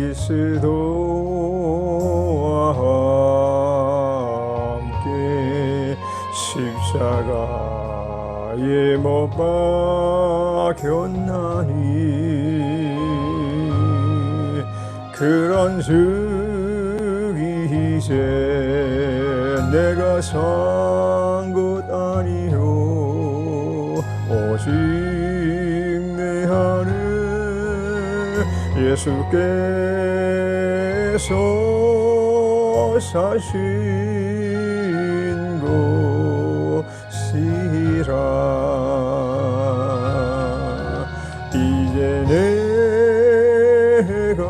그리스도와 함께 십자가에 못 박혔나니 그런 즉이 이제 내가 산 예수께서 사신 곳이라. 이제 내가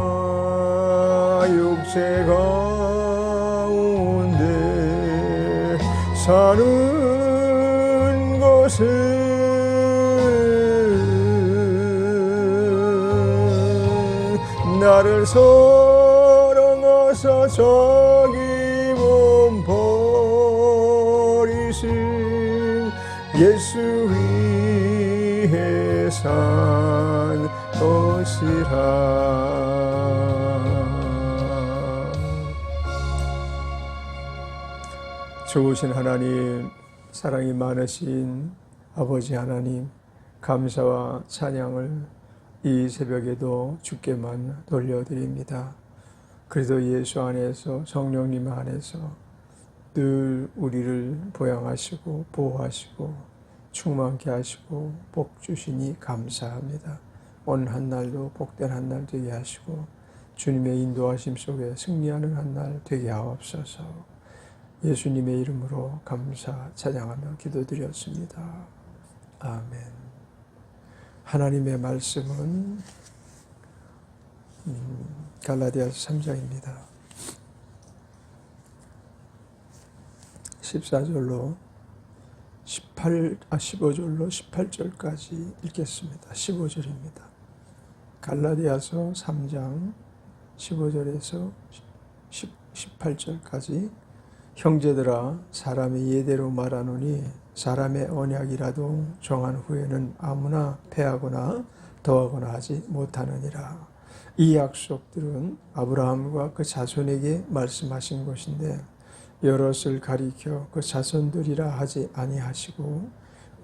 육체 가운데 사는 나를 사랑하사 자기 몸 버리신 예수 위해 산 것이라. 좋으신 하나님 사랑이 많으신 아버지 하나님 감사와 찬양을 이 새벽에도 주께만 돌려드립니다. 그래도 예수 안에서 성령님 안에서 늘 우리를 보양하시고 보호하시고 충만케 하시고 복 주시니 감사합니다. 오늘 한 날도 복된 한 날 되게 하시고 주님의 인도하심 속에 승리하는 한 날 되게 하옵소서. 예수님의 이름으로 감사 찬양하며 기도드렸습니다. 아멘. 하나님의 말씀은 음, 갈라디아서 3장입니다. 14절로 18, 아, 15절로 18절까지 읽겠습니다. 15절입니다. 갈라디아서 3장 15절에서 18절까지 형제들아 사람이 예대로 말하노니 사람의 언약이라도 정한 후에는 아무나 패하거나 더하거나 하지 못하느니라. 이 약속들은 아브라함과 그 자손에게 말씀하신 것인데 여럿을 가리켜 그 자손들이라 하지 아니하시고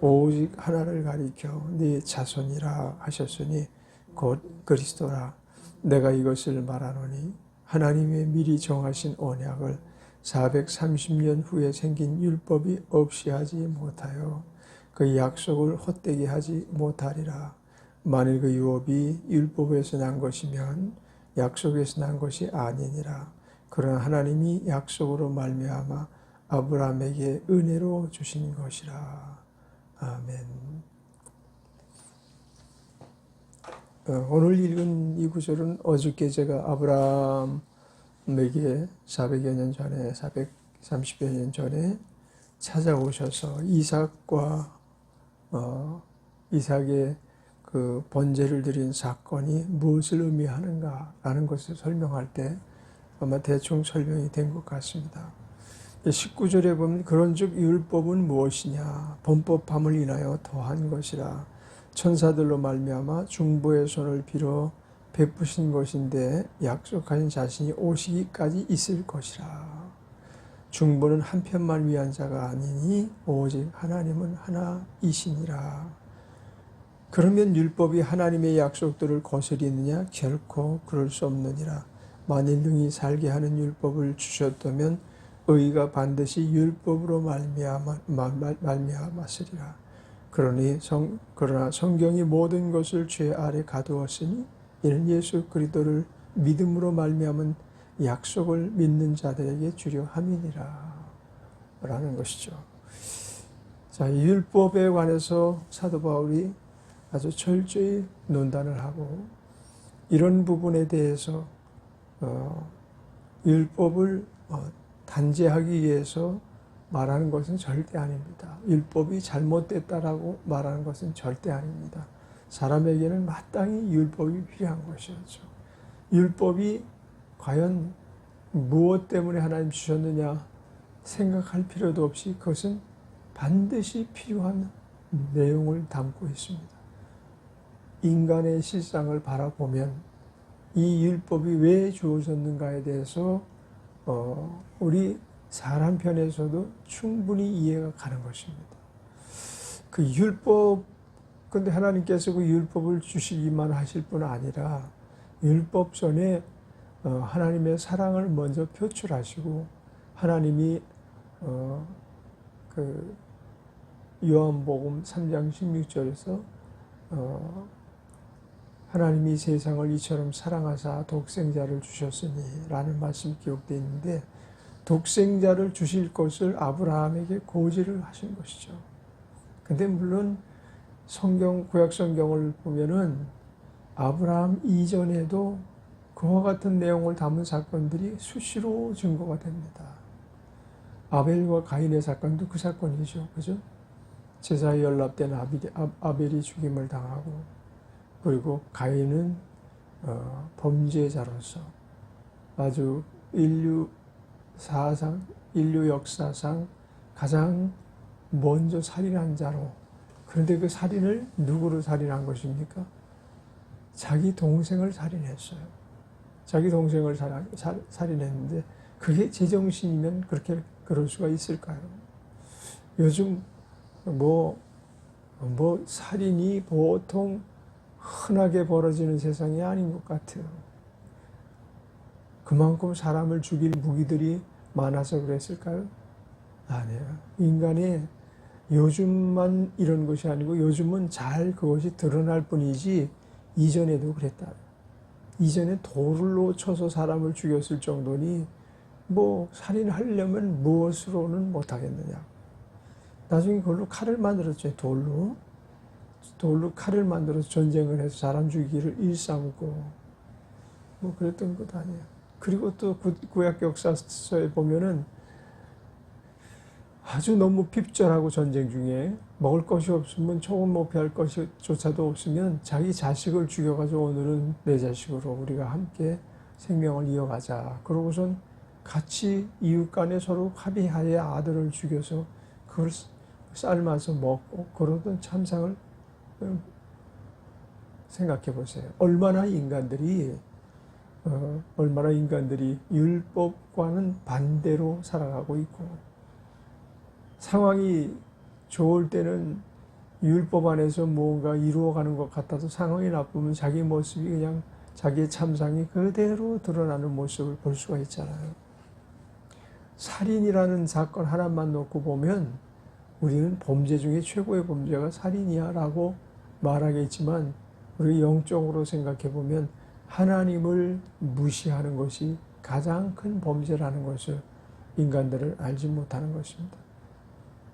오직 하나를 가리켜 네 자손이라 하셨으니 곧 그리스도라. 내가 이것을 말하노니 하나님의 미리 정하신 언약을 430년 후에 생긴 율법이 없이 하지 못하여 그 약속을 헛되게 하지 못하리라. 만일 그 유업이 율법에서 난 것이면 약속에서 난 것이 아니니라. 그러나 하나님이 약속으로 말미암아 아브라함에게 은혜로 주신 것이라. 아멘. 어, 오늘 읽은 이 구절은 어저께 제가 아브라함 에게 400여 년 전에 430여 년 전에 찾아오셔서 이삭과 어, 이삭의 그 번제를 드린 사건이 무엇을 의미하는가라는 것을 설명할 때 아마 대충 설명이 된 것 같습니다. 19절에 보면 그런즉 율법은 무엇이냐 범법함을 인하여 더한 것이라 천사들로 말미암아 중보의 손을 빌어 베푸신 것인데 약속하신 자신이 오시기까지 있을 것이라. 중보는 한편만 위한 자가 아니니 오직 하나님은 하나이시니라. 그러면 율법이 하나님의 약속들을 거스리느냐? 결코 그럴 수 없느니라. 만일 능히 살게 하는 율법을 주셨다면 의가 반드시 율법으로 말미암았으리라. 그러나 성경이 모든 것을 죄 아래 가두었으니 이는 예수 그리스도를 믿음으로 말미암은 약속을 믿는 자들에게 주려 함이니라 라는 것이죠. 자, 율법에 관해서 사도 바울이 아주 철저히 논단을 하고 이런 부분에 대해서 어, 율법을 어, 단죄하기 위해서 말하는 것은 절대 아닙니다. 율법이 잘못됐다라고 말하는 것은 절대 아닙니다. 사람에게는 마땅히 율법이 필요한 것이었죠. 율법이 과연 무엇 때문에 하나님 주셨느냐 생각할 필요도 없이 그것은 반드시 필요한 내용을 담고 있습니다. 인간의 실상을 바라보면 이 율법이 왜 주어졌는가에 대해서 어, 우리 사람 편에서도 충분히 이해가 가는 것입니다. 그 율법 근데 하나님께서 그 율법을 주시기만 하실 뿐 아니라 율법 전에 어, 하나님의 사랑을 먼저 표출하시고 하나님이 어, 그 요한복음 3장 16절에서 어, 하나님이 세상을 이처럼 사랑하사 독생자를 주셨으니 라는 말씀이 기록되어 있는데 독생자를 주실 것을 아브라함에게 고지를 하신 것이죠. 근데 물론 성경, 구약 성경을 보면은 아브라함 이전에도 그와 같은 내용을 담은 사건들이 수시로 증거가 됩니다. 아벨과 가인의 사건도 그 사건이죠. 그죠? 제사에 연락된 아벨이, 아벨이 죽임을 당하고 그리고 가인은 어, 범죄자로서 아주 인류 사상, 인류 역사상 가장 먼저 살인한 자로 그런데 그 살인을 누구로 살인한 것입니까? 자기 동생을 살인했어요. 자기 동생을 살, 살, 살인했는데 그게 제정신이면 그렇게 그럴 수가 있을까요? 요즘 뭐, 뭐 살인이 보통 흔하게 벌어지는 세상이 아닌 것 같아요. 그만큼 사람을 죽일 무기들이 많아서 그랬을까요? 아니에요. 인간의 요즘만 이런 것이 아니고 요즘은 잘 그것이 드러날 뿐이지 이전에도 그랬다. 이전에 돌로 쳐서 사람을 죽였을 정도니 뭐 살인하려면 무엇으로는 못하겠느냐. 나중에 그걸로 칼을 만들었죠. 돌로. 돌로 칼을 만들어서 전쟁을 해서 사람 죽이기를 일삼고 뭐 그랬던 것 아니에요. 그리고 또 구약 역사서에 보면은 아주 너무 핍절하고 전쟁 중에 먹을 것이 없으면 조금 뭐별 것조차도 없으면 자기 자식을 죽여가지고 오늘은 내 자식으로 우리가 함께 생명을 이어가자. 그러고선 같이 이웃 간에 서로 합의하에 아들을 죽여서 그걸 삶아서 먹고 그러던 참상을 생각해 보세요. 얼마나 인간들이 어, 얼마나 인간들이 율법과는 반대로 살아가고 있고 상황이 좋을 때는 율법 안에서 뭔가 이루어가는 것 같아도 상황이 나쁘면 자기 모습이 그냥 자기의 참상이 그대로 드러나는 모습을 볼 수가 있잖아요. 살인이라는 사건 하나만 놓고 보면 우리는 범죄 중에 최고의 범죄가 살인이야 라고 말하겠지만 우리 영적으로 생각해 보면 하나님을 무시하는 것이 가장 큰 범죄라는 것을 인간들을 알지 못하는 것입니다.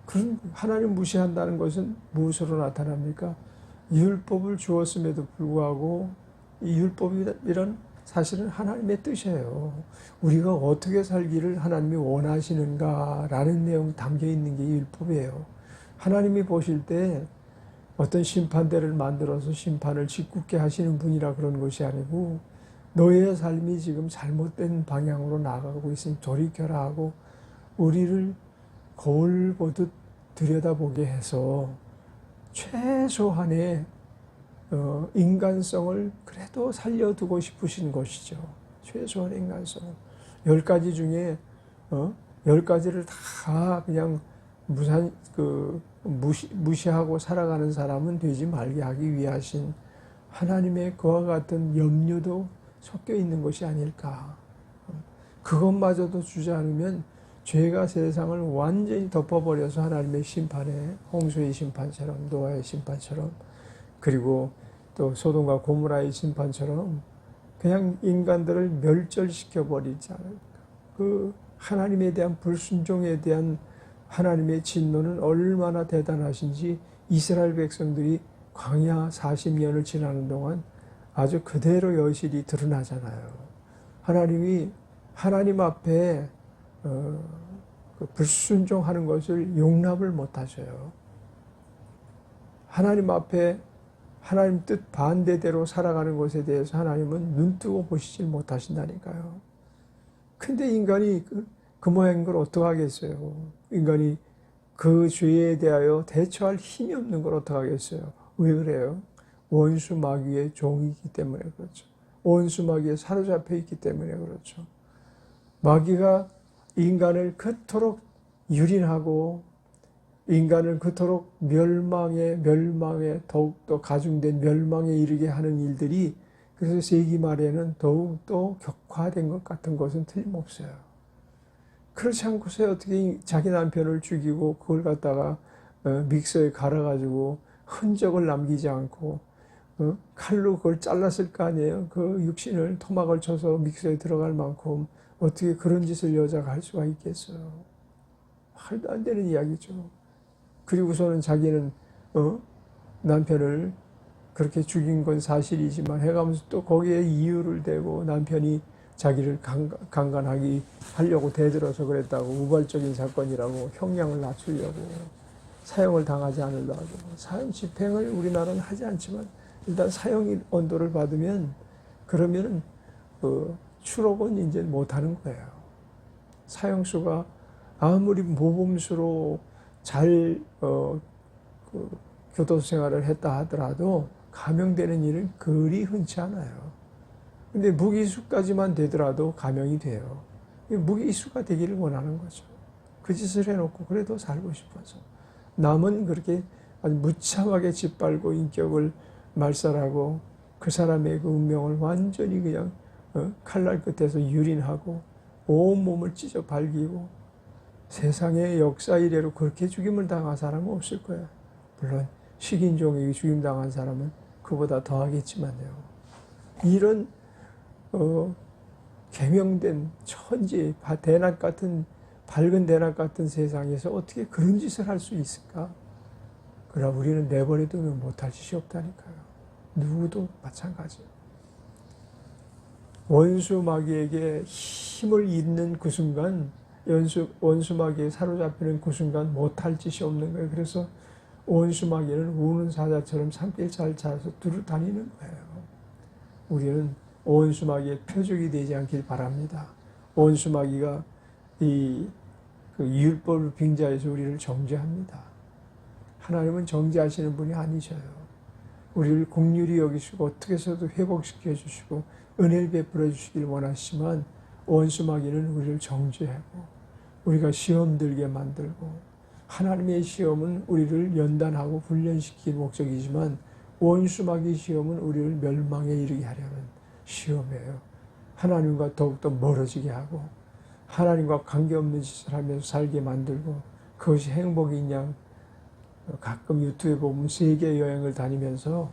그런 하나님 무시한다는 것은 무엇으로 나타납니까? 율법을 주었음에도 불구하고 이 율법이란 사실은 하나님의 뜻이에요. 우리가 어떻게 살기를 하나님이 원하시는가라는 내용이 담겨 있는 게 율법이에요. 하나님이 보실 때 어떤 심판대를 만들어서 심판을 짓궂게 하시는 분이라 그런 것이 아니고 너의 삶이 지금 잘못된 방향으로 나가고 있으니 돌이켜라 하고 우리를 거울 보듯 들여다보게 해서 최소한의 어, 인간성을 그래도 살려두고 싶으신 것이죠. 최소한의 인간성을. 열 가지 중에, 어, 열 가지를 다 그냥 무산, 그, 무시, 무시하고 살아가는 사람은 되지 말게 하기 위하신 하나님의 그와 같은 염려도 섞여 있는 것이 아닐까. 그것마저도 주지 않으면 죄가 세상을 완전히 덮어버려서 하나님의 심판에 홍수의 심판처럼 노아의 심판처럼 그리고 또 소돔과 고무라의 심판처럼 그냥 인간들을 멸절시켜 버리지 않을까. 그 하나님에 대한 불순종에 대한 하나님의 진노는 얼마나 대단하신지 이스라엘 백성들이 광야 40년을 지나는 동안 아주 그대로 여실히 드러나잖아요. 하나님이 하나님 앞에 불순종하는 것을 용납을 못 하셔요. 하나님 앞에 하나님 뜻 반대대로 살아가는 것에 대해서 하나님은 눈뜨고 보시질 못하신다니까요. 근데 인간이 그, 그 모양인 걸 어떡하겠어요. 인간이 그 죄에 대하여 대처할 힘이 없는 걸 어떡하겠어요. 왜 그래요? 원수 마귀의 종이기 때문에 그렇죠. 원수 마귀에 사로잡혀 있기 때문에 그렇죠. 마귀가 인간을 그토록 유린하고 인간을 그토록 멸망에 멸망에 더욱더 가중된 멸망에 이르게 하는 일들이 그래서 세기 말에는 더욱 더 격화된 것 같은 것은 틀림없어요. 그렇지 않고서 어떻게 자기 남편을 죽이고 그걸 갖다가 어, 믹서에 갈아가지고 흔적을 남기지 않고 어, 칼로 그걸 잘랐을 거 아니에요. 그 육신을 토막을 쳐서 믹서에 들어갈 만큼 어떻게 그런 짓을 여자가 할 수가 있겠어요. 말도 안 되는 이야기죠. 그리고서는 자기는 어? 남편을 그렇게 죽인 건 사실이지만 해가면서 또 거기에 이유를 대고 남편이 자기를 강간, 강간 하기 하려고 대들어서 그랬다고 우발적인 사건이라고 형량을 낮추려고 사형을 당하지 않으려고 사형 집행을 우리나라는 하지 않지만 일단 사형 언도를 받으면 그러면은 그 추록은 이제 못하는 거예요. 사형수가 아무리 모범수로 잘 어, 그 교도 생활을 했다 하더라도 감형되는 일은 그리 흔치 않아요. 근데 무기수까지만 되더라도 감형이 돼요. 무기수가 되기를 원하는 거죠. 그 짓을 해놓고 그래도 살고 싶어서. 남은 그렇게 아주 무참하게 짓밟고 인격을 말살하고 그 사람의 그 운명을 완전히 그냥 어? 칼날 끝에서 유린하고 온몸을 찢어 발기고 세상의 역사 이래로 그렇게 죽임을 당한 사람은 없을 거야. 물론 식인종에게 죽임 당한 사람은 그보다 더 하겠지만요. 이런 어, 개명된 천지 대낮 같은 밝은 대낮 같은 세상에서 어떻게 그런 짓을 할 수 있을까? 그러나 우리는 내버려두면 못할 짓이 없다니까요. 누구도 마찬가지예요. 원수 마귀에게 힘을 잇는 그 순간 연수, 원수 마귀에 사로잡히는 그 순간 못할 짓이 없는 거예요. 그래서 원수 마귀는 우는 사자처럼 산길 잘 찾아서 두루 다니는 거예요. 우리는 원수 마귀의 표적이 되지 않길 바랍니다. 원수 마귀가 이 그 율법을 빙자해서 우리를 정죄합니다. 하나님은 정죄하시는 분이 아니셔요. 우리를 공률이 여기시고 어떻게 해서도 회복시켜 주시고 은혜를 베풀어 주시길 원하시지만 원수 마귀는 우리를 정죄하고 우리가 시험 들게 만들고 하나님의 시험은 우리를 연단하고 훈련시킬 목적이지만 원수 마귀 시험은 우리를 멸망에 이르게 하려는 시험이에요. 하나님과 더욱더 멀어지게 하고 하나님과 관계없는 짓을 하면서 살게 만들고 그것이 행복이냐 가끔 유튜브에 보면 세계 여행을 다니면서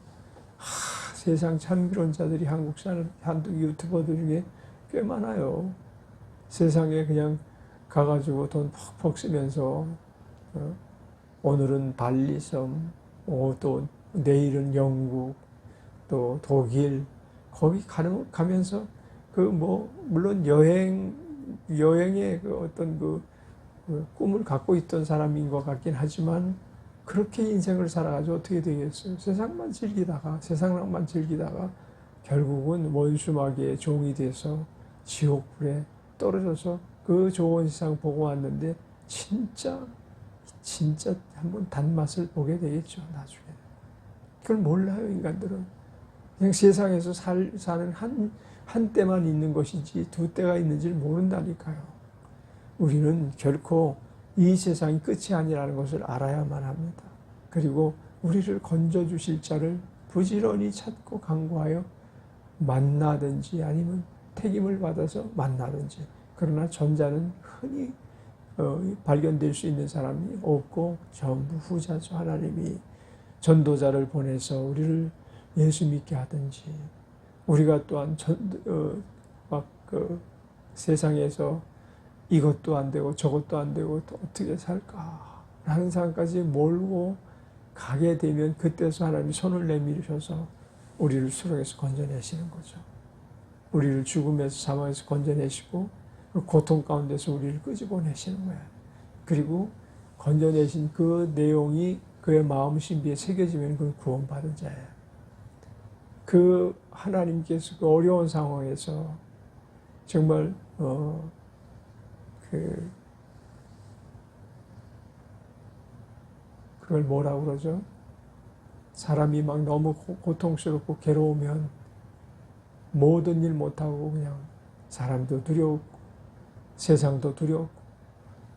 하, 세상 참기론자들이 한국 사는 한국 유튜버들 중에 꽤 많아요. 세상에 그냥 가가지고 돈 퍽퍽 쓰면서 어? 오늘은 발리섬, 어, 또 내일은 영국, 또 독일 거기 가는 가면서 그 뭐 물론 여행 여행의 그 어떤 그, 그 꿈을 갖고 있던 사람인 것 같긴 하지만 그렇게 인생을 살아가지고 어떻게 되겠어요? 세상만 즐기다가 세상만 즐기다가 결국은 원수 마귀의 종이 돼서 지옥불에 떨어져서 그 좋은 세상 보고 왔는데 진짜 진짜 한번 단맛을 보게 되겠죠 나중에. 그걸 몰라요 인간들은. 그냥 세상에서 살, 사는 한, 한 때만 있는 것이지 두 때가 있는지를 모른다니까요. 우리는 결코 이 세상이 끝이 아니라는 것을 알아야만 합니다. 그리고 우리를 건져 주실 자를 부지런히 찾고 강구하여 만나든지 아니면 택임을 받아서 만나든지 그러나 전자는 흔히 어, 발견될 수 있는 사람이 없고 전부 후자죠. 하나님이 전도자를 보내서 우리를 예수 믿게 하든지 우리가 또한 전, 어, 세상에서 이것도 안 되고 저것도 안 되고 또 어떻게 살까 라는 상황까지 몰고 가게 되면 그때서 하나님이 손을 내밀으셔서 우리를 수렁에서 건져내시는 거죠. 우리를 죽음에서 사망에서 건져내시고 그 고통 가운데서 우리를 끄집어내시는 거예요. 그리고 건져내신 그 내용이 그의 마음 신비에 새겨지면 그건 구원받은 자예요. 그 하나님께서 그 어려운 상황에서 정말 어, 그 그걸 뭐라고 그러죠? 사람이 막 너무 고- 고통스럽고 괴로우면 모든 일 못하고 그냥 사람도 두려웠고 세상도 두려웠고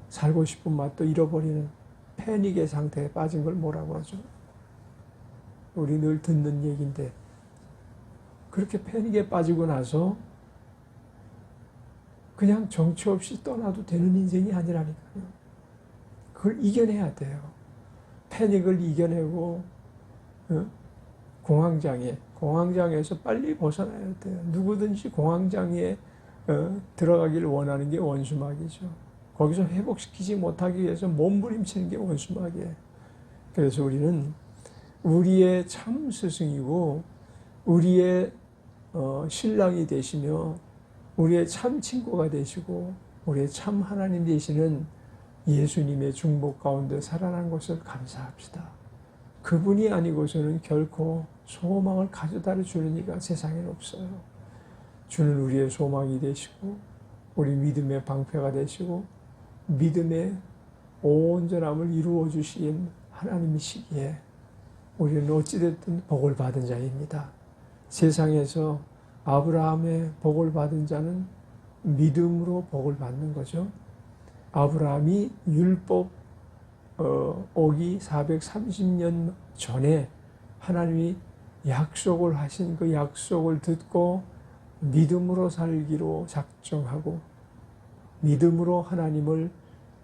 살고 싶은 맛도 잃어버리는 패닉의 상태에 빠진 걸 뭐라고 하죠? 우리 늘 듣는 얘기인데 그렇게 패닉에 빠지고 나서 그냥 정처 없이 떠나도 되는 인생이 아니라니까요. 그걸 이겨내야 돼요. 패닉을 이겨내고 어? 공황장애, 공황장애에서 빨리 벗어나야 돼요. 누구든지 공황장애에 어? 들어가기를 원하는 게 원수막이죠. 거기서 회복시키지 못하기 위해서 몸부림치는 게 원수막이에요. 그래서 우리는 우리의 참 스승이고 우리의 어, 신랑이 되시며 우리의 참 친구가 되시고 우리의 참 하나님 되시는 예수님의 중복 가운데 살아난 것을 감사합시다. 그분이 아니고서는 결코 소망을 가져다 주는 이가 세상에 없어요. 주는 우리의 소망이 되시고 우리 믿음의 방패가 되시고 믿음의 온전함을 이루어 주신 하나님이시기에 우리는 어찌됐든 복을 받은 자입니다. 세상에서 아브라함의 복을 받은 자는 믿음으로 복을 받는 거죠. 아브라함이 율법 어, 오기 430년 전에 하나님이 약속을 하신 그 약속을 듣고 믿음으로 살기로 작정하고 믿음으로 하나님을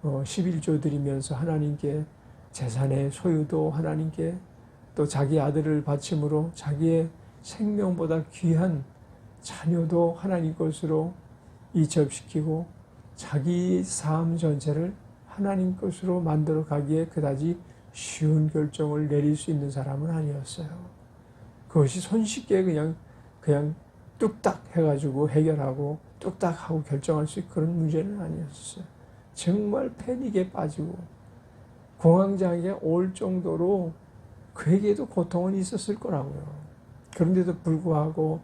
어, 11조 드리면서 하나님께 재산의 소유도 하나님께 또 자기 아들을 바침으로 자기의 생명보다 귀한 자녀도 하나님 것으로 이첩시키고 자기 삶 전체를 하나님 것으로 만들어 가기에 그다지 쉬운 결정을 내릴 수 있는 사람은 아니었어요. 그것이 손쉽게 그냥 그냥 뚝딱 해가지고 해결하고 뚝딱 하고 결정할 수 있는 그런 문제는 아니었어요. 정말 패닉에 빠지고 공황장애가 올 정도로 그에게도 고통은 있었을 거라고요. 그런데도 불구하고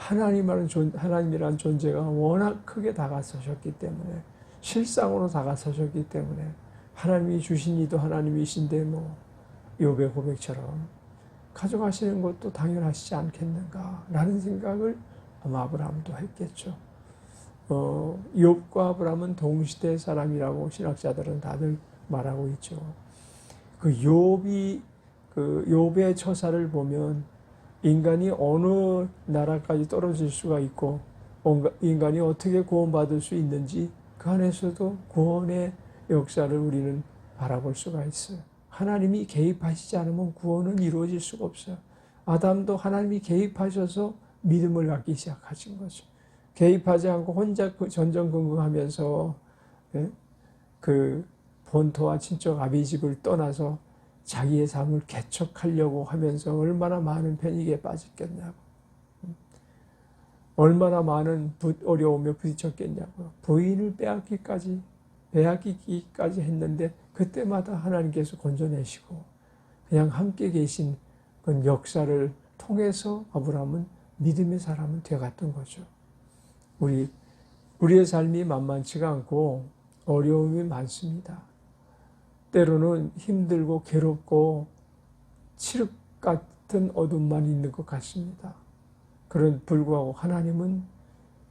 하나님이라는 존, 하나님이라는 존재가 워낙 크게 다가서셨기 때문에 실상으로 다가서셨기 때문에 하나님이 주신 이도 하나님이신데 뭐 욥의 고백처럼 가져가시는 것도 당연하시지 않겠는가라는 생각을 아마 아브라함도 했겠죠. 어, 욥과 아브라함은 동시대 사람이라고 신학자들은 다들 말하고 있죠. 그 욥이 그 욥의 처사를 보면 인간이 어느 나라까지 떨어질 수가 있고 인간이 어떻게 구원받을 수 있는지 그 안에서도 구원의 역사를 우리는 바라볼 수가 있어요. 하나님이 개입하시지 않으면 구원은 이루어질 수가 없어요. 아담도 하나님이 개입하셔서 믿음을 갖기 시작하신 거죠. 개입하지 않고 혼자 그 전전긍긍하면서 예? 그 본토와 친척 아비 집을 떠나서 자기의 삶을 개척하려고 하면서 얼마나 많은 패닉에 빠졌겠냐고. 얼마나 많은 어려움에 부딪혔겠냐고요. 부인을 빼앗기까지, 빼앗기기까지 했는데 그때마다 하나님께서 건져내시고 그냥 함께 계신 그 역사를 통해서 아브라함은 믿음의 사람은 되어갔던 거죠. 우리, 우리의 삶이 만만치가 않고 어려움이 많습니다. 때로는 힘들고 괴롭고 칠흑 같은 어둠만 있는 것 같습니다. 그런 불구하고 하나님은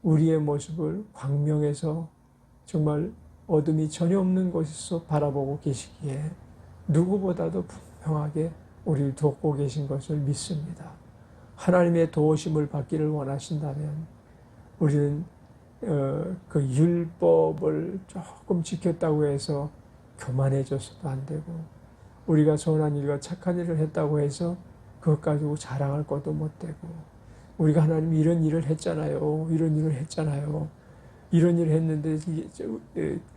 우리의 모습을 광명에서 정말 어둠이 전혀 없는 곳에서 바라보고 계시기에 누구보다도 분명하게 우리를 돕고 계신 것을 믿습니다. 하나님의 도우심을 받기를 원하신다면 우리는 어, 그 율법을 조금 지켰다고 해서 교만해져서도 안 되고 우리가 선한 일과 착한 일을 했다고 해서 그것 가지고 자랑할 것도 못 되고 우리가 하나님 이런 일을 했잖아요. 이런 일을 했잖아요. 이런 일을 했는데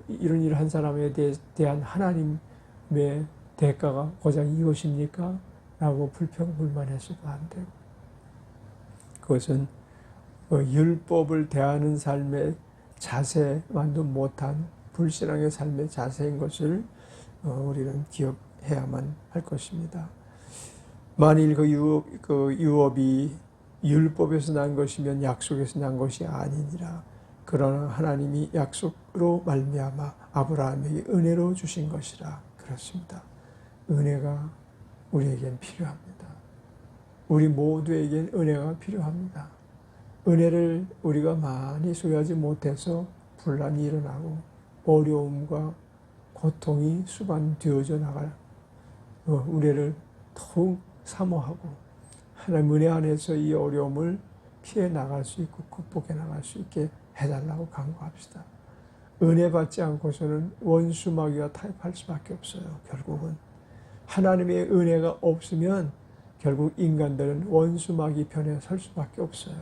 이런 일을 한 사람에 대한 하나님의 대가가 고작 이것입니까? 라고 불평불만해서도 안 되고 그것은 어, 율법을 대하는 삶의 자세만도 못한 불신앙의 삶의 자세인 것을 어, 우리는 기억해야만 할 것입니다. 만일 그 유업, 그 유업이 율법에서 난 것이면 약속에서 난 것이 아니니라. 그러나 하나님이 약속으로 말미암아 아브라함에게 은혜로 주신 것이라 그렇습니다. 은혜가 우리에겐 필요합니다. 우리 모두에겐 은혜가 필요합니다. 은혜를 우리가 많이 소유하지 못해서 분란이 일어나고 어려움과 고통이 수반되어져 나갈 어, 우리를 더욱 사모하고 하나님 은혜 안에서 이 어려움을 피해 나갈 수 있고 극복해 나갈 수 있게 해달라고 간구합시다. 은혜 받지 않고서는 원수 마귀가 타협할 수밖에 없어요. 결국은 하나님의 은혜가 없으면 결국 인간들은 원수 마귀 편에 설 수밖에 없어요.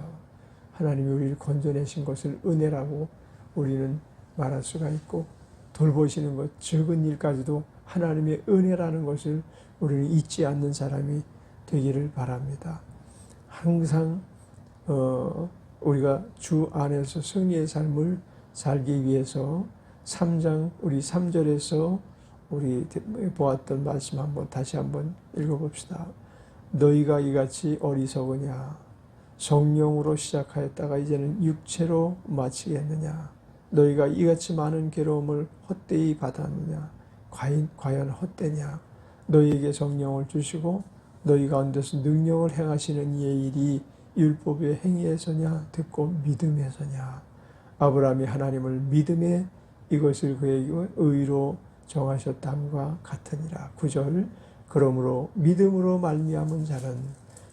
하나님이 우리를 건져내신 것을 은혜라고 우리는 말할 수가 있고 돌보시는 것 적은 일까지도 하나님의 은혜라는 것을 우리는 잊지 않는 사람이 되기를 바랍니다. 항상 어, 우리가 주 안에서 승리의 삶을 살기 위해서 3장 우리 3절에서 우리 보았던 말씀 한번 다시 한번 읽어봅시다. 너희가 이같이 어리석으냐 성령으로 시작하였다가 이제는 육체로 마치겠느냐 너희가 이같이 많은 괴로움을 헛되이 받았느냐 과연, 과연 헛되냐 너희에게 성령을 주시고 너희 가운데서 능력을 행하시는 이의 일이 율법의 행위에서냐 듣고 믿음에서냐 아브라함이 하나님을 믿음에 이것을 그에게 의로 정하셨담과 같으니라. 9절 그러므로 믿음으로 말미암은 자는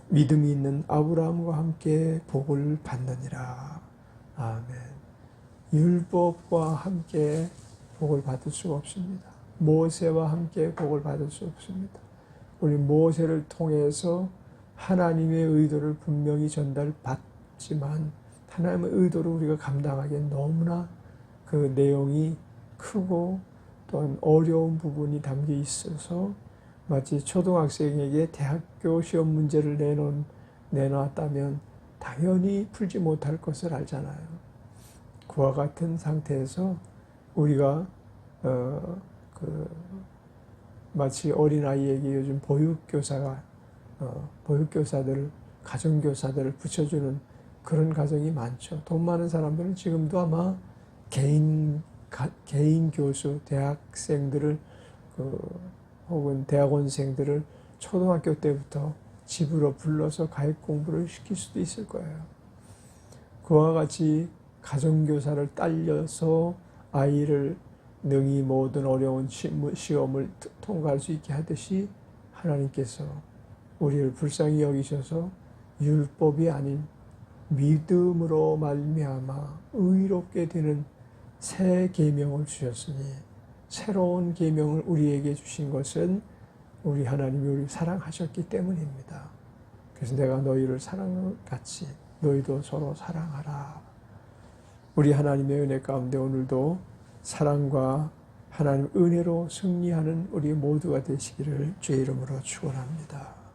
믿음이 있는 아브라함과 함께 복을 받느니라. 아멘. 율법과 함께 복을 받을 수가 없습니다. 모세와 함께 복을 받을 수 없습니다. 우리 모세를 통해서 하나님의 의도를 분명히 전달받지만 하나님의 의도를 우리가 감당하기에 너무나 그 내용이 크고 또한 어려운 부분이 담겨 있어서 마치 초등학생에게 대학교 시험 문제를 내놓은, 내놨다면 당연히 풀지 못할 것을 알잖아요. 그와 같은 상태에서 우리가 어, 그 마치 어린아이에게 요즘 보육교사가 어, 보육교사들, 가정교사들을 붙여주는 그런 가정이 많죠. 돈 많은 사람들은 지금도 아마 개인 가, 개인 교수, 대학생들을 그, 혹은 대학원생들을 초등학교 때부터 집으로 불러서 가입 공부를 시킬 수도 있을 거예요. 그와 같이 가정교사를 딸려서 아이를 능히 모든 어려운 시험을 통과할 수 있게 하듯이 하나님께서 우리를 불쌍히 여기셔서 율법이 아닌 믿음으로 말미암아 의롭게 되는 새 계명을 주셨으니 새로운 계명을 우리에게 주신 것은 우리 하나님이 우리를 사랑하셨기 때문입니다. 그래서 내가 너희를 사랑같이 너희도 서로 사랑하라. 우리 하나님의 은혜 가운데 오늘도 사랑과 하나님 은혜로 승리하는 우리 모두가 되시기를 주의 이름으로 축원합니다.